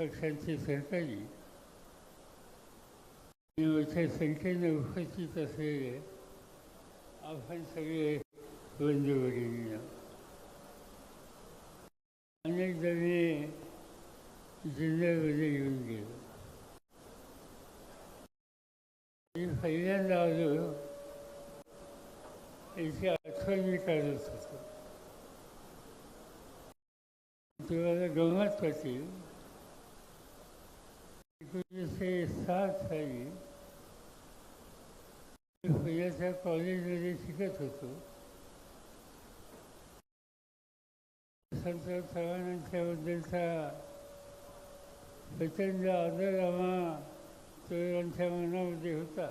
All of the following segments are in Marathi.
पक्षांची सरकारी आणि मोठ्या संख्येने उपस्थित असलेले आपण सगळे बंधू अनेक जणी जिल्ह्यामध्ये येऊन गेलो. मी पहिल्यांदा आलो याची आठवण मी काढत होतो. तुम्हाला गमत होती. एकोणीसशे सात साली मी पुण्याच्या कॉलेजमध्ये शिकत होतो. संत चव्हाणांच्याबद्दलचा प्रचंड आदर आम्हा तरुणांच्या मनामध्ये होता.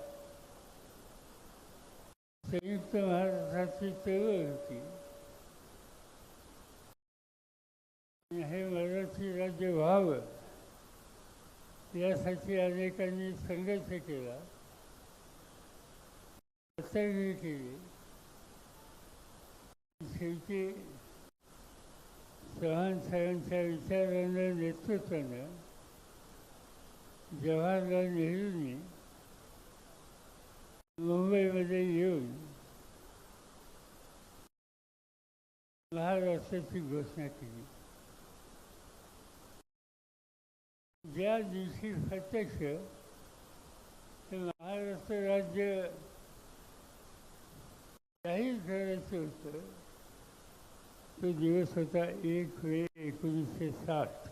संयुक्त महाराष्ट्राची चळवळ होती. हे मराठी राज्य व्हावं. यासाठी अनेकांनी संघर्ष केला. प्रत्येकी केली. शेवटी चव्हाण साहेबांच्या विचारांना नेतृत्वानं जवाहरलाल नेहरूंनी मुंबईमध्ये येऊन महाराष्ट्राची घोषणा केली. ज्या दिवशी प्रत्यक्ष ते महाराष्ट्र राज्य जाहीर करायचं होतं तो दिवस होता एक मे एकोणीसशे साठ.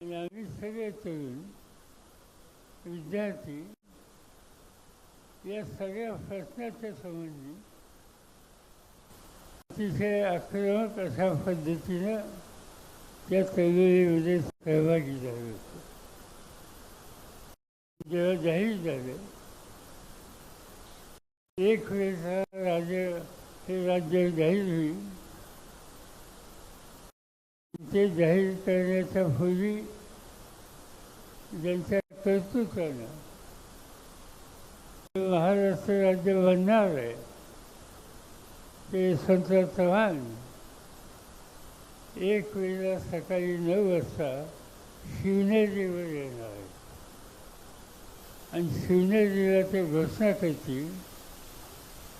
आणि आम्ही सगळे तरुण विद्यार्थी या सगळ्या प्रश्नाच्या संबंधी अतिशय आक्रमक अशा पद्धतीनं त्या चळवळीमध्ये म्हणजे सहभागी झाले होते. जेव्हा जाहीर झालं एक वेळेचा राज्य हे राज्य जाहीर होईल. ते जाहीर करण्याच्या पूर्वी ज्यांच्या कर्तृत्वानं महाराष्ट्र राज्य बनणार आहे ते संत चव्हाण एक वेळेला सकाळी नऊ वाजता शिवनेरीवर येणार आहे. आणि शिवनेरीला ते घोषणा करतील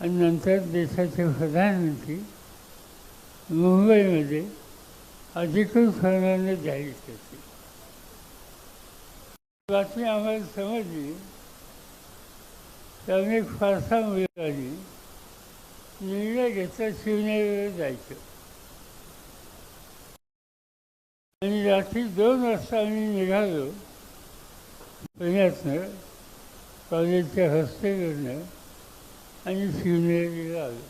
आणि नंतर देशाचे प्रधानमंत्री मुंबईमध्ये अधिकृतपणाने जाहीर करतील. बातमी आम्हाला समजली. त्यामुळे फारसा मुलांनी निर्णय घेतला शिवनेरीवर जायचं. आणि रात्री दोन वाजता आम्ही निघालो पुण्यातनं कॉलेजच्या हॉस्टेलवरनं आणि शिवनेरीला आलो.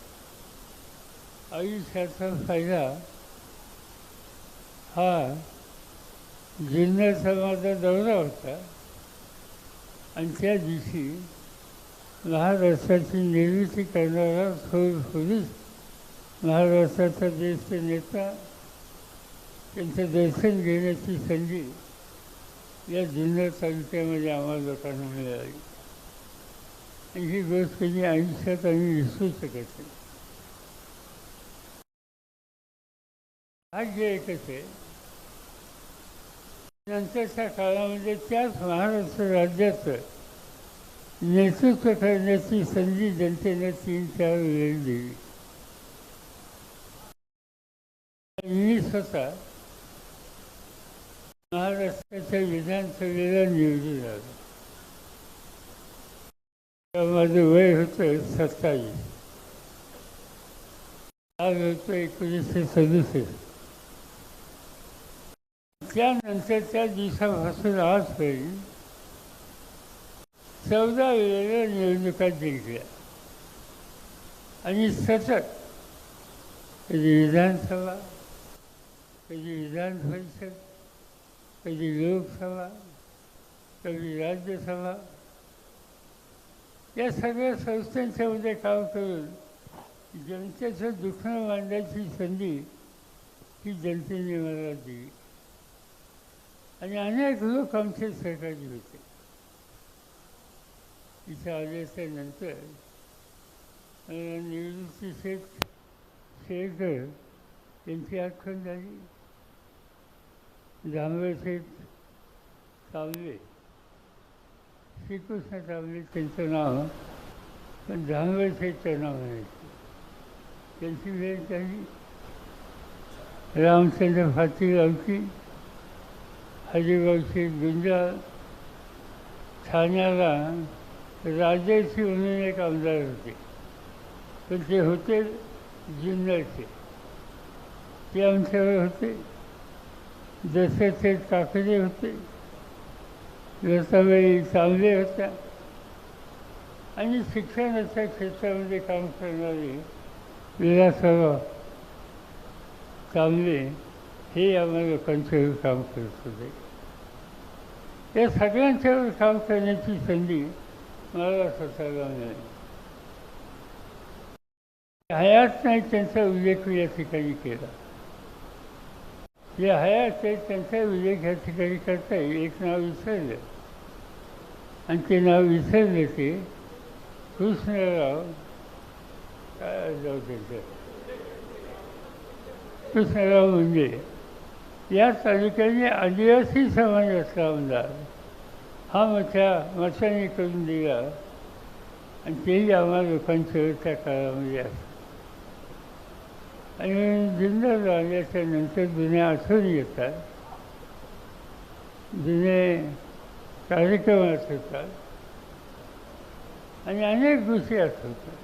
आयुष्याचा फायदा हा जिल्ह्याचा माझा दौरा होता. आणि त्या दिवशी महाराष्ट्राची निर्मिती करणारा थोर पोलीस महाराष्ट्राचा ज्येष्ठ नेता त्यांचं दर्शन घेण्याची संधी या जुन्नर तालुक्यामध्ये आम्हाला लोकांना मिळाली. आणि ही गोष्ट कधी आयुष्यात आम्ही विसरू शकत नाही. भाग्य एकच आहे. नंतरच्या काळामध्ये त्याच महाराष्ट्र राज्याचं नेतृत्व करण्याची संधी जनतेने तीन चार वेळ दिली. मी स्वतः महाराष्ट्राच्या विधानसभेला निवडून आलो तेव्हा माझं वय होतं सत्तावीस. आज होतं एकोणीसशे सदुसष्ट त्यानंतर त्या दिवसापासून आजपर्यंत चौदा वेळेला निवडणुका जिंकल्या आणि सतत कधी विधानसभा कधी विधान परिषद कधी लोकसभा कधी राज्यसभा या सगळ्या संस्थांच्यामध्ये काम करून जनतेचं दुखणं मांडायची संधी ही जनतेने मला दिली. आणि अनेक लोक आमचे सहकारी होते. इथे आल्याच्यानंतर निवृत्ती शेख शेळकर यांची आठवण झाली. जांभळशेठ तांबे श्रीकृष्ण तांबे त्यांचं नाव पण जांभळशेठचं नाव आहे. त्यांची वेळ झाली रामचंद्र फातीगावची हरिभाऊची गुंजा ठाण्याला राजाची म्हणून एक आमदार होते. पण ते होते जुन्नरचे. ते आमच्यावर होते. जसे ते काकडे होते लताबाई चांगले होत्या. आणि शिक्षणाच्या क्षेत्रामध्ये काम करणारे विलासराव कांबळे हे आम्हा लोकांच्यावर काम करत होते. या सगळ्यांच्यावर काम करण्याची संधी मला स्वतःला मिळाली. हयात नाही त्यांचा उल्लेख या ठिकाणी केला. जे हयात आहेत त्यांचा उल्लेख ह्या ठिकाणी करता येईल. एक नाव विसरलं. आणि ते नाव विसरले ते. कृष्णराव जाऊ त्यांचं कृष्णराव म्हणजे या तालुक्याने आदिवासी समाजाचा आमदार हा मोठ्या मताने करून दिला. आणि तेही आम्हा लोकांचं त्या काळामध्ये असतं आणि जिंदा झाल्याच्यानंतर जुने आठवणी येतात. जुने कार्यक्रम आठवतात. आणि अनेक गोष्टी आठवतात.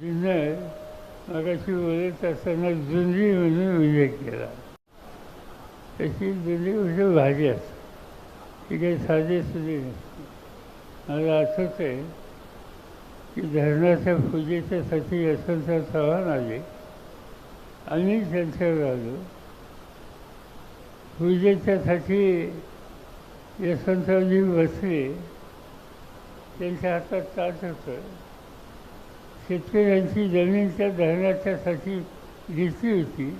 जुन्नर मगाशी बोलत असताना जुंदी म्हणून उल्लेख केला. तशी जुंदी म्हणजे भाजी असते. ती काही साधी सुधी नसते मला आठवत आहे की धरणाच्या पूजेच्यासाठी यशवंतराव चव्हाण आले. आम्ही त्यांच्यावर आलो पूजेच्यासाठी यशवंतरावजी बसले. त्यांच्या हातात ताट होतं. शेतकऱ्यांची जमीन त्या धरणाच्यासाठी घेतली होती.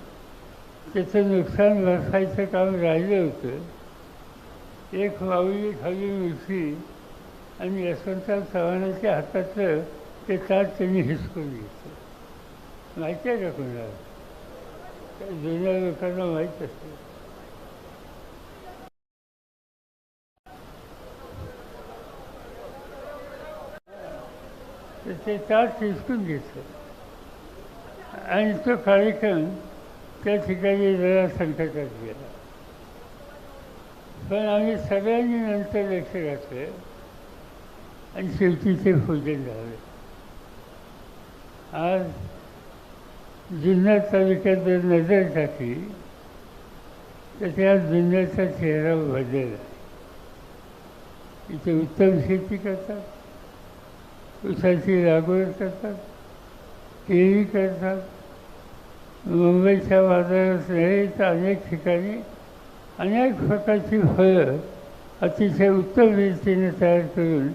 त्याचं नुकसान भरपाईचं काम राहिलं होतं. एक माऊली खाली उठली आणि यशवंतराव चव्हाणाच्या हातातलं ते ताट त्यांनी हिसकून घेतलं. माहिती आहे का कोणाला? त्या जुन्या लोकांना माहीत असतं. तर ते ताट हिसकून घेतलं. आणि तो कार्यक्रम त्या ठिकाणी जरा संकटात गेला. पण आम्ही सगळ्यांनी नंतर लक्ष घातलं. आणि शेवटी ते भोजन झाले. आज जुन्नर तालुक्यात जर नजर टाकली तर त्या जुन्नरचा चेहरा बदलला. इथे उत्तम शेती करतात ऊसाची लागवड करतात केळी करतात. मुंबईच्या बाजारात नाही तर अनेक ठिकाणी अनेक प्रकारची फळं अतिशय उत्तम रीतीने तयार करून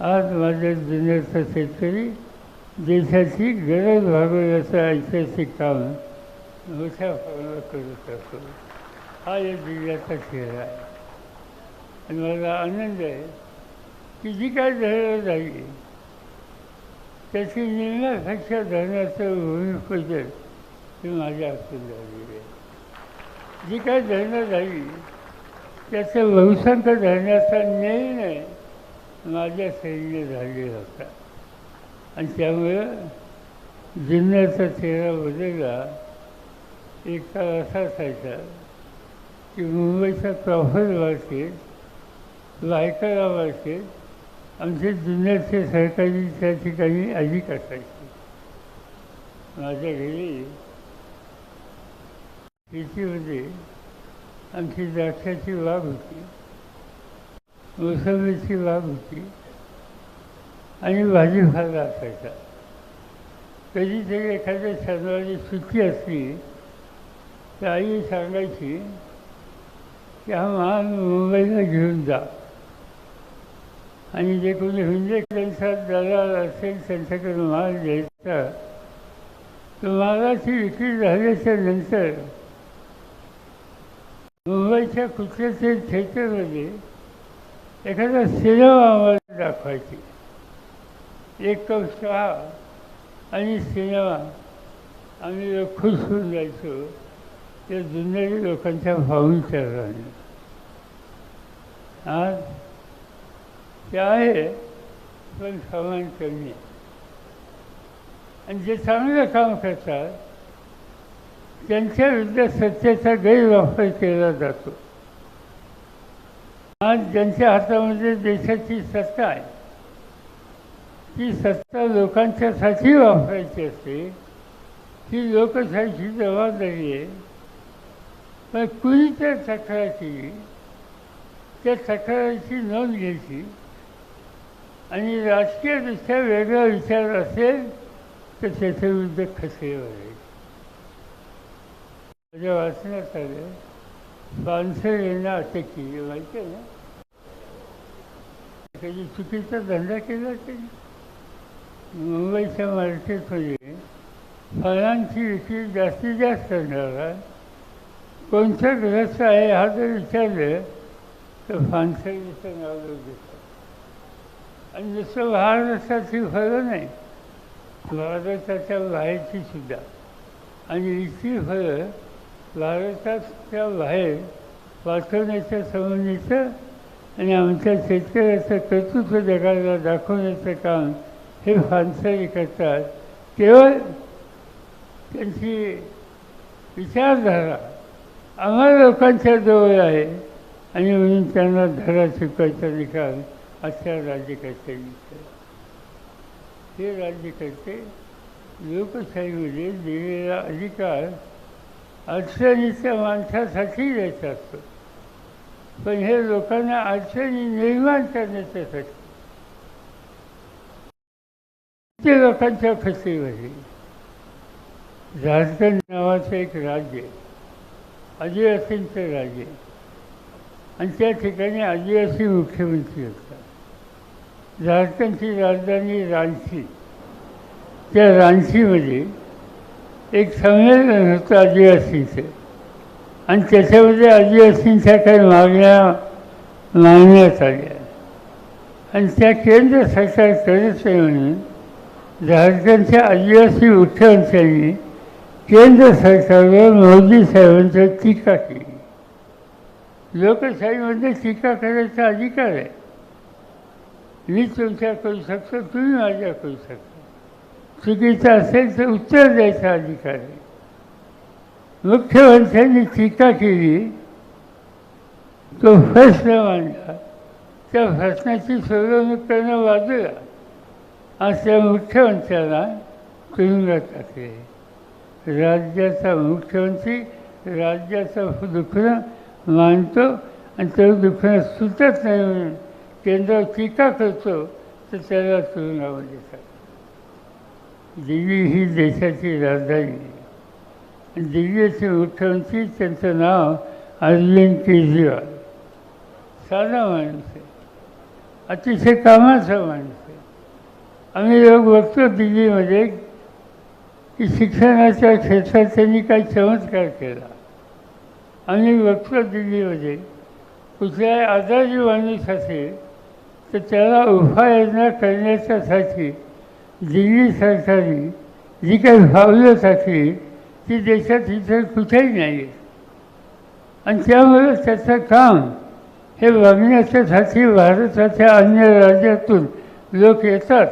आज माझ्या जुन्नरचा शेतकरी देशाची गरज भागवण्याचं ऐतिहासिक काम मोठ्या प्रमाणात करत असतो हा या जिल्ह्याचा चेहरा आहे. आणि मला आनंद आहे की जी काय धरणं झाली त्याची निर्णयापेक्षा धरणाचं भूमिपूजन हे माझ्या हातून झालेली आहे. जी काय धरणं झाली त्याचं बहुसंख्य धरण्याचा निर्णय माझ्या सैन्य झालेला होता. आणि त्यामुळं जुन्नरचा चेहरा बदलला एक काळ असा असायचा की मुंबईचा प्रॉफर मार्केट लायकाला मार्केट आमचे जुन्याचे सरकारी त्या ठिकाणी अधिक असायचे. माझ्या घरी शेतीमध्ये आमची द्राक्षाची बाग होती. मोसंबीची बाग होती आणि भाजीपाला असायचा. कधीतरी एखाद्या शनिवारी सुट्टी असली तर आई सांगायची की हा माल मुंबईला घेऊन जा. आणि जे कोणी हुंजे त्यांचा दलाल असेल त्यांच्याकडे माल द्यायचा तर मालाची विक्री झाल्याच्यानंतर मुंबईच्या कुठल्या तरी थिएटरमध्ये एखादा सिनेमा आम्हाला दाखवायची. एक कप चहा आणि सिनेमा. आम्ही खुश होऊन जायचो. त्या जुन्नरी लोकांच्या भावून राहणे आज ते आहे पण सामान कमी. आहे आणि जे चांगलं काम करतात त्यांच्याविरुद्ध सत्तेचा गैरवापर केला जातो. आज ज्यांच्या हातामध्ये देशाची सत्ता आहे. ती सत्ता लोकांच्यासाठी वापरायची असते. ती लोकशाहीची जबाबदारी आहे. पण कुणी त्या तक्रार त्या तक्रारीची नोंद घ्यायची. आणि राजकीयदृष्ट्या वेगळा विचार असेल तर त्याच्याविरुद्ध विरुद्ध खसरे माझ्या वाचण्यात आलं. पानसर यांना अटक केली माहिती आहे ना त्याची चुकीचा धंदा केला त्यांनी मुंबईच्या मार्केटमध्ये फळांची विक्री जास्तीत जास्त करणारा कोणता ग्रस्त आहे हा जर विचारलं तर फानसरीचं नाव लोक देतात आणि नुसतं महाराष्ट्राची फळं नाही भारताच्या बाहेरची सुद्धा आणि इतकी फळं भारताच्या बाहेर पाठवण्याच्या संबंधीचं आणि आमच्या शेतकऱ्याचं कर्तृत्व जगाला दाखवण्याचं काम हे फानसरी करतात. केवळ त्यांची विचारधारा आम्हा लोकांच्या जवळ आहे आणि म्हणून त्यांना धडा शिकवायचा निकाल अशा राज्यकर्त्यांनी हे राज्यकर्ते लोकशाहीमध्ये दिलेला अधिकार अडचणीच्या माणसासाठी द्यायचा असतो. पण हे लोकांना अडचणी निर्माण करण्याच्यासाठी ते लोकांच्या फसीमध्ये झारखंड नावाचं एक राज्य आदिवासींचं राज्य आणि त्या ठिकाणी आदिवासी मुख्यमंत्री होता झारखंडची राजधानी रांची. त्या रांचीमध्ये एक संमेलन होतं आदिवासींचं आणि त्याच्यामध्ये आदिवासींच्या काही मागण्या मागण्यात आल्या. आणि त्या केंद्र सरकार करत म्हणून झारखंडच्या आदिवासी मुख्यमंत्र्यांनी केंद्र सरकारवर मोदी साहेबांची टीका केली. लोकशाहीमध्ये टीका करायचा अधिकार आहे. मी तुमच्या करू शकतो तुम्ही माझ्या करू शकता. चुकीचं असेल तर उत्तर द्यायचा अधिकार आहे. मुख्यमंत्र्यांनी टीका केली तो प्रश्न मांडला. त्या प्रश्नाची सोडवणूक करणं वाजला. आज त्या मुख्यमंत्र्यांना तुरुंगात टाकले. राज्याचा मुख्यमंत्री राज्याचं दुखणं मानतो आणि तो दुखणं सुटत नाही म्हणून केंद्रावर टीका करतो तर त्याला तुरुंगामध्ये टाकतो दिल्ली ही देशाची राजधानी. आहे दिल्लीचे मुख्यमंत्री त्यांचं नाव अरविंद केजरीवाल. साधा माणूस आहे. अतिशय कामाचा माणूस आहे. आम्ही लोक बघतो दिल्लीमध्ये की शिक्षणाच्या क्षेत्रात त्यांनी काही चमत्कार केला. आम्ही बघतो दिल्लीमध्ये कुठलाही आजारी माणूस असेल तर त्याला उपाययोजना करण्याच्यासाठी दिल्ली सरकारने जी काही पावलं टाकली ती देशात इतर कुठेही नाही आहे आणि त्यामुळे त्याचं काम हे बघण्याच्यासाठी भारताच्या अन्य राज्यातून लोक येतात.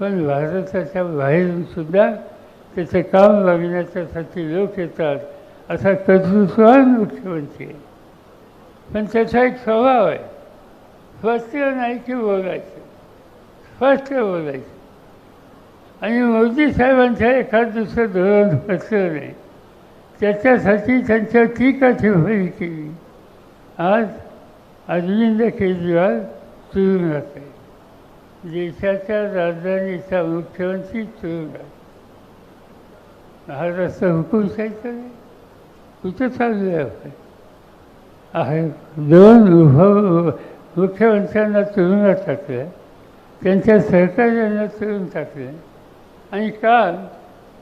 पण भारताच्या बाहेरून सुद्धा त्याचं काम बघण्याच्यासाठी लोक येतात असा कर्तृत्ववान मुख्यमंत्री आहे. पण त्याचा एक स्वभाव आहे. स्वस्थ नाही की बोलायचं. स्पष्ट बोलायचं. आणि मोदी साहेबांचं एखाद दुसरं धोरण असलं नाही त्याच्यासाठी त्यांच्या टीका ठेवली केली आज अरविंद केजरीवाल तुरुंगात आहे देशाच्या राजधानीचा मुख्यमंत्री तुरुंगात हा रस्ता हुकुमशाहीचा नाही कुठं चालू आहे आहे. दोन मुख्यमंत्र्यांना तुरुंगात टाकलं त्यांच्या सहकार्यांना तुरुंग टाकलं आणि काल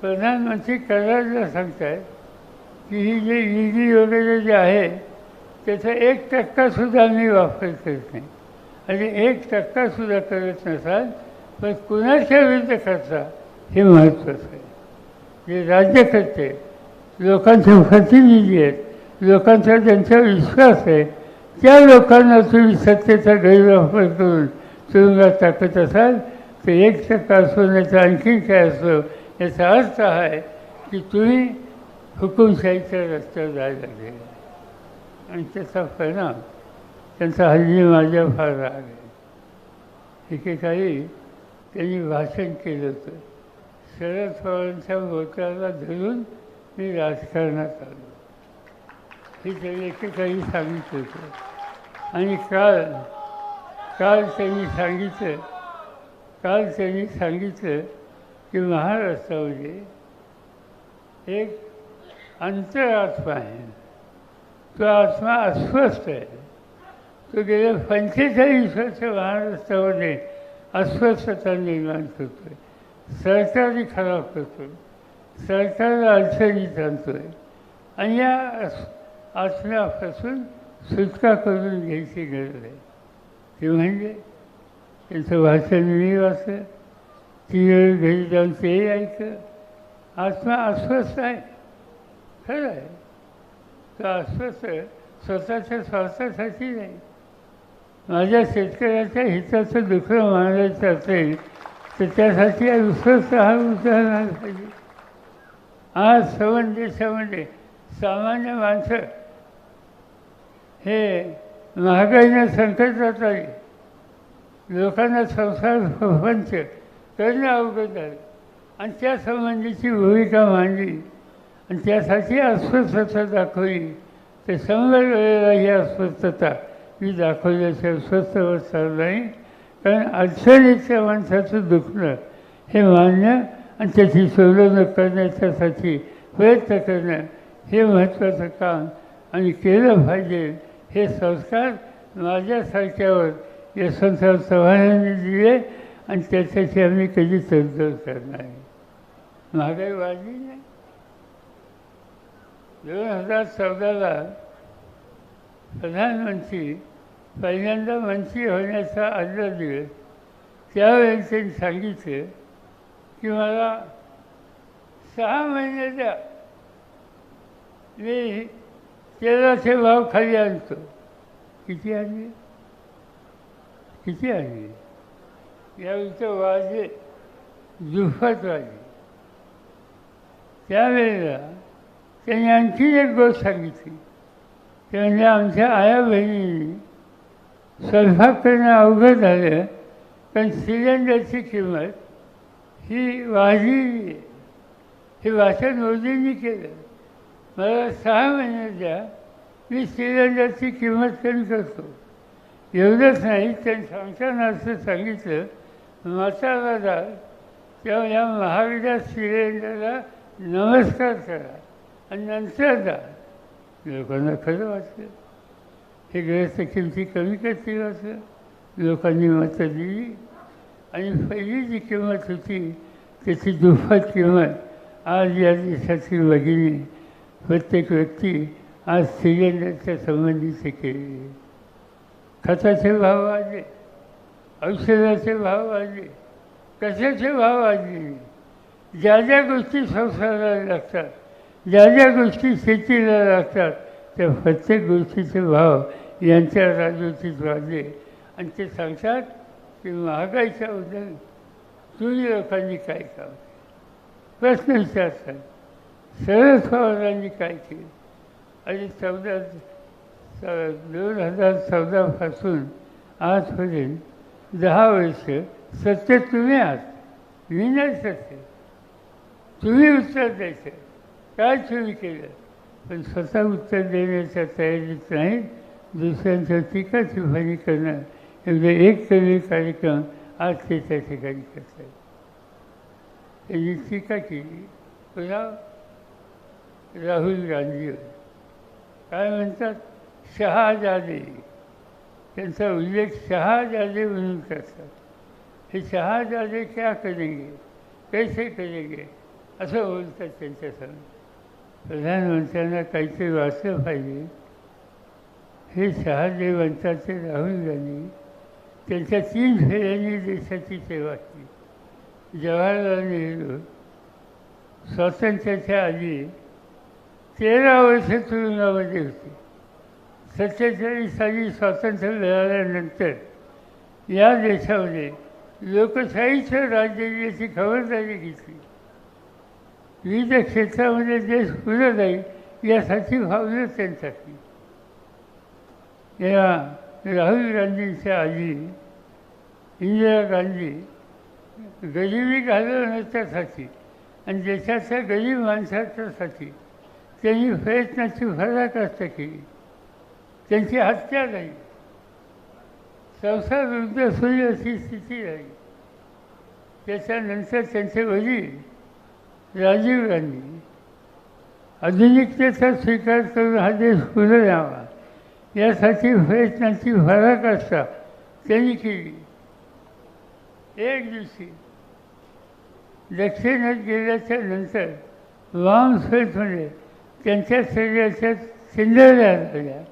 प्रधानमंत्री कराडला सांगताय की ही जे ईडी वगैरे जे आहे त्याचा एक टक्कासुद्धा आम्ही वापर करत नाही. आणि एक टक्कासुद्धा करत नसाल पण कुणाच्या विरुद्ध करता हे महत्त्वाचं आहे. जे राज्यकर्ते लोकांचे प्रतिनिधी आहेत लोकांचा ज्यांचा विश्वास आहे त्या लोकांना तुम्ही सत्तेचा गैरवापर करून तुरुंगात टाकत असाल ते एक टक्का असो नाही तर आणखीन काय असो याचा अर्थ आहे की तुम्ही हुकुमशाहीच्या रस्त्यावर जायला लागले आणि त्याचा परिणाम त्यांचा हल्ली माझ्या फार राग आहे एकेकाळी त्यांनी भाषण केलं होतं शरद पवारांच्या मोत्याला धरून मी राजकारणात आलो हे त्यांनी एकेकाळी सांगितलं होतं आणि काल काल त्यांनी सांगितलं काल त्यांनी सांगितलं की महाराष्ट्रामध्ये एक अंतरात्मा आहे. तो आत्मा अस्वस्थ आहे. तो गेल्या पंचेचाळीस वर्ष महाराष्ट्रामध्ये अस्वस्थता निर्माण करतो आहे सरकारही खराब करतो सरकारला अडचणीत आणतो आहे आणि या अस- आत्म्यापासून सुटका करून घ्यायची गरज आहे. ते म्हणजे त्यांचं भाषण मी वाचलं ती वेळ घरी जाऊन तेही यायचं आत्मा अस्वस्थ आहे खरं आहे तर अस्वस्थ स्वतःच्या स्वार्थासाठी नाही माझ्या शेतकऱ्याच्या हिताचं दुःख मानायचं असेल तर त्यासाठी अस्वस्थ हा उदाहरण पाहिजे आज सवन देशामध्ये सामान्य माणसं हे महागाईनं संकटात आली लोकांना संसार प्रपंच करणं अवगत आहे. आणि त्या संबंधीची भूमिका मांडली. आणि त्यासाठी अस्वस्थता दाखवली. तर शंभर वेळेला ही अस्वस्थता मी दाखवल्याशिवाय स्वस्थ बसणार नाही. कारण अडचणीच्या माणसाचं दुखणं हे मानणं आणि त्याची सोडवणूक करण्याच्यासाठी प्रयत्न करणं हे महत्त्वाचं काम आणि केलं पाहिजे हे संस्कार माझ्यासारख्यावर यशवंतराव चव्हाणांनी दिले आणि त्याच्याशी आम्ही कधी तडजोड करणार नाही महागाई वाढली नाही दोन हजार चौदाला प्रधानमंत्री पहिल्यांदा मंत्री होण्याचा आदला दिले। त्यावेळी त्यांनी सांगितलं की मला सहा महिने द्या। मी तेलाचे भाव खाली आणतो। किती आणले? किती आली यावेळी वाजे जुफत वाजले त्यावेळेला त्यांनी आणखी एक गोष्ट सांगितली. ते म्हणजे आमच्या आया बहिणींनी स्वयंपाक करणं अवघड झालं पण सिलेंडरची किंमत ही वाजली आहे. हे वाचन मोदींनी केलं. मला सहा महिन्याच्या मी सिलेंडरची किंमत कमी करतो. एवढंच नाही त्यांनी सांगताना असं सांगितलं माता जा तेव्हा या महागड्या सिलेंडरला नमस्कार करा आणि नंतर जा. लोकांना खरं वाटलं. हे ग्रस्त किमती कमी करतील असं. लोकांनी मतं दिली. आणि पहिली जी किंमत होती त्याची दुप्पट किंमत आज या देशातील भगिनी प्रत्येक व्यक्ती आज सिलेंडरच्या संबंधीचे केले. खताचे भाव वाढले औषधाचे भाव वाढले कशाचे भाव वाढले ज्या ज्या गोष्टी संसाराला लागतात ज्या ज्या गोष्टी शेतीला लागतात त्या प्रत्येक गोष्टीचे भाव यांच्या राजवटीत वाढले आणि ते सांगतात की महागाईच्या बद्दल तुम्ही लोकांनी काय काम केलं? प्रश्न विचारतात शरद पवारांनी काय केलं? आणि चौदा दोन हजार चौदापासून आजपर्यंत दहा वर्ष. सत्य तुम्ही आहात. मी नाही सत्य. तुम्ही उत्तर द्यायचं. काय तुम्ही केलं? पण स्वतः उत्तर देण्याच्या तयारीत नाही. दुसऱ्यांच्या टीका टिप्पणी करणं. एवढे एक कमी कार्यक्रम आज ते त्या ठिकाणी करतात त्यांनी टीका केली. पुन्हा राहुल गांधीवर काय म्हणतात? शहाजादे. त्यांचा उल्लेख शहाजादे म्हणून करतात. हे शहाजादे क्या करेंगे? कैसे करेंगे? असं बोलतात त्यांच्यासमोर प्रधानमंत्र्यांना काहीतरी वाचलं पाहिजे. हे शहादेवंताचे राहुल गांधी त्यांच्या तीन फेऱ्यांनी देशाची सेवा केली. जवाहरलाल नेहरू स्वातंत्र्याच्या आधी तेरा वर्ष तुरुंगामध्ये होती. सत्तेचाळीस साली स्वातंत्र्य मिळाल्यानंतर या देशामध्ये लोकशाहीचं राज्य याची खबरदारी घेतली. विविध क्षेत्रामध्ये देश पुढे जाईल यासाठी भावना त्यांच्यासाठी या राहुल गांधींच्या आधी इंदिरा गांधी गरिबी घालवण्याच्यासाठी आणि देशाच्या गरीब माणसाच्यासाठी त्यांनी प्रयत्नाची पराकाष्ठा केली. त्यांची हत्या झाली संसार वृद्ध होईल अशी स्थिती झाली त्याच्यानंतर त्यांचे वडील राजीव गांधी आधुनिकतेचा स्वीकार करून हा देश पुढे यावा यासाठी फरक पराकाष्ठा त्यांनी केली. एक दिवशी दक्षिणेत गेल्याच्यानंतर वाम वामस्वेतमध्ये त्यांच्या शरीराच्या चिंधळल्या झाल्या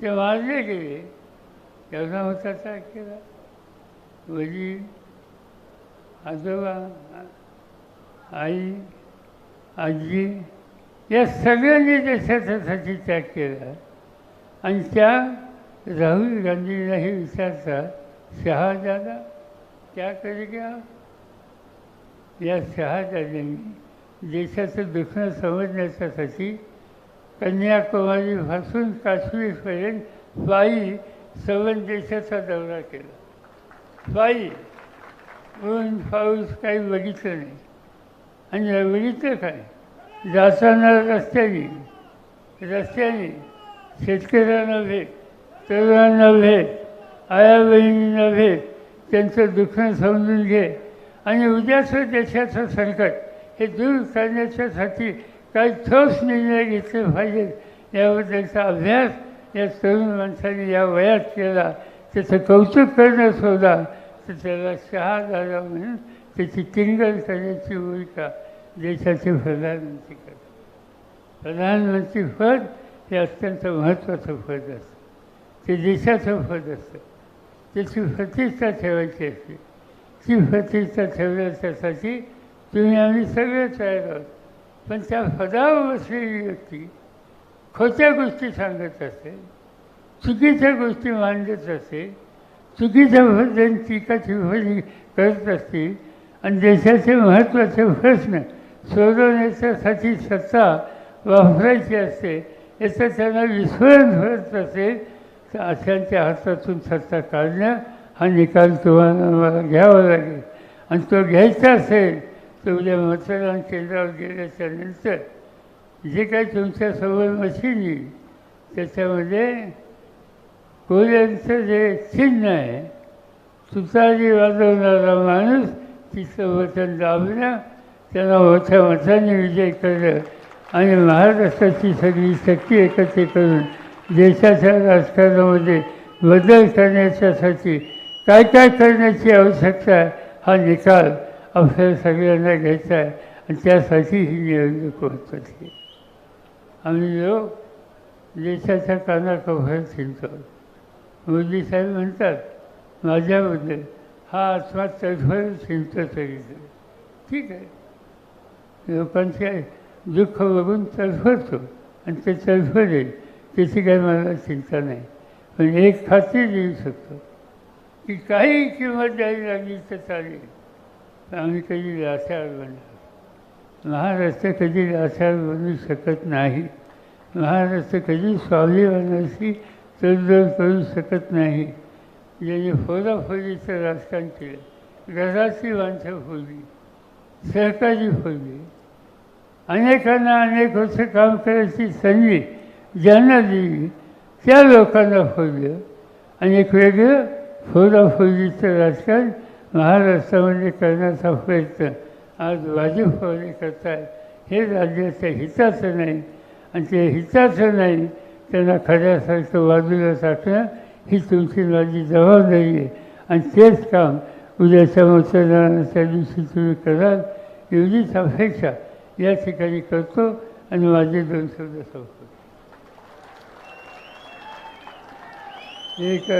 ते मारले गेले तेव्हा होता त्या केला. वडील आजोबा आई आजी या सगळ्यांनी देशाच्यासाठी त्याग केला. आणि त्या राहुल गांधींनाही विचारतात शहाजादा क्या कर या शहाजाद्यांनी देशाचं दुखणं समजण्याच्यासाठी कन्याकुमारीपासून काश्मीरपर्यंत बाई सवन देशाचा दौरा केला. बाई ऊन पाऊस काही बघितलं नाही. आणि बघितलं काय? जाताना रस्त्याने रस्त्याने शेतकऱ्यांना भेट तरुणांना भेट आया बहिणींना भेट त्यांचं दुःख समजून घे. आणि उद्याचं देशाचं संकट हे दूर करण्याच्यासाठी काही ठोस निर्णय घेतले पाहिजेत याबद्दलचा अभ्यास या तरुण माणसाने या वयात केला. त्याचं कौतुक करणं सोडा तर त्याला शहा झाला म्हणून त्याची टिंगल करण्याची भूमिका देशाचे प्रधानमंत्री करतात. प्रधानमंत्री पद हे अत्यंत महत्त्वाचं पद असतं. ते देशाचं पद असतं. त्याची प्रतिष्ठा ठेवायची असते. ती प्रतिष्ठा ठेवण्याच्यासाठी तुम्ही आम्ही सगळे तयार आहोत. पण त्या पदावर बसलेली व्यक्ती खोट्या गोष्टी सांगत असेल चुकीच्या गोष्टी मांडत असेल चुकीच्या पद्धतीने टीका टिप्पणी करत असतील आणि देशाचे महत्त्वाचे प्रश्न सोडवण्याच्यासाठी सत्ता वापरायची असते याचं त्यांना विस्मरण होत असेल तर अशांच्या हातातून सत्ता काढणं हा निकाल तुम्हाला मला घ्यावा लागेल. आणि तो घ्यायचा असेल तर उद्या मतदान केंद्रावर गेल्याच्यानंतर जे काही तुमच्यासमोर मशीन येईल त्याच्यामध्ये कोल्यांचं जे चिन्ह आहे तुतारी वाजवणारा माणूस तिचं वचन दाबणं त्यांना मोठ्या मताने विजय करणं आणि महाराष्ट्राची सगळी शक्ती एकत्र करून देशाच्या राजकारणामध्ये बदल करण्याच्यासाठी काय काय करण्याची आवश्यकता हा निकाल आपल्याला सगळ्यांना घ्यायचा आहे. आणि त्यासाठी ही निवडणूक होत होती आम्ही लोक देशाच्या कानाकोपऱ्यात हिंडतो मोदी साहेब म्हणतात माझ्याबद्दल हा आत्मा तडफडच हिंडतो तरी ठीक आहे. लोकांचे दुःख बघून तडफडतो आणि ते तडफडेल त्याची काही मला चिंता नाही. पण एक खात्री देऊ शकतो की काही किंमत द्यावी लागली तर चालेल. आम्ही कधी लाचार बनणार महाराष्ट्र कधी लाचार बनू शकत नाही. महाराष्ट्र कधी स्वाभिमानाशी तडजोड करू शकत नाही. ज्यांनी फोडाफोडीचं राजकारण केलं. घराची माणसं फोडली. सहकारी फोडली. अनेकांना अनेक वर्ष काम करायची संधी ज्यांना दिली त्या लोकांना फोडलं. आणि एक वेगळं फोडाफोडीचं राजकारण महाराष्ट्रामध्ये करण्याचा प्रयत्न आज भाजपवाले करतात हे राज्याच्या हिताचं नाही. आणि ते हिताचं नाही त्यांना खऱ्यासारखं बाजूला टाकणं ही तुमची माझी जबाबदारी आहे. आणि तेच काम उद्याच्या मतदानाच्या दिवशी तुम्ही कराल एवढीच अपेक्षा या ठिकाणी करतो आणि माझे दोन शब्द संपतो एक